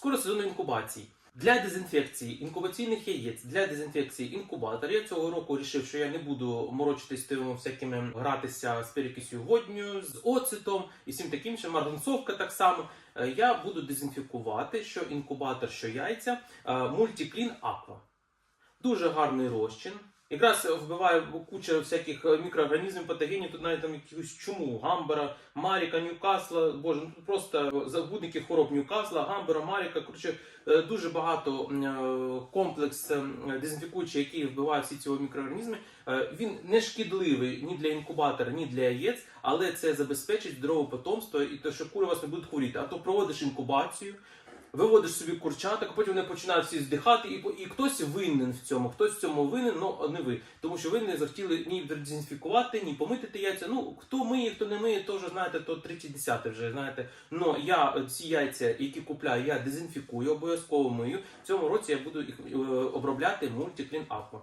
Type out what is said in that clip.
скоро сезон інкубації. Для дезінфекції інкубаційних яєць, для дезінфекції інкубатора. Я цього року вирішив, що я не буду морочитись тими всякими гратися з перекисю водню, з оцетом і всім таким ще марганцовка так само. Е, Я буду дезінфікувати, що інкубатор, що яйця, мультиклін Аква. Дуже гарний розчин. Якраз вбиває куча всяких е, мікроорганізмів, патогенів, тут навіть там якусь чуму, гамбера, Маріка, Ньюкасла, боже, ну тут просто забудників хвороб Ньюкасла, гамбера, Маріка. Коротше, е, дуже багато е, комплекс дезінфікуючий, який вбиває всі ці мікроорганізми. Він не шкідливий ні для інкубатора, ні для яєць, але це забезпечить здорове потомство і те, що кури вас не будуть хворіти. А то проводиш інкубацію, виводиш собі курчаток, потім вони починають всі здихати, і, і хтось винен в цьому, хтось в цьому винен, ну не ви. Тому що ви не захотіли ні дезінфікувати, ні помити яйця. Ну хто миє, хто не миє, то вже знаєте, то 30 вже знаєте. Ну я ці яйця, які купляю, я дезінфікую, обов'язково мию. В цьому році я буду їх е, обробляти мультиклін Aqua.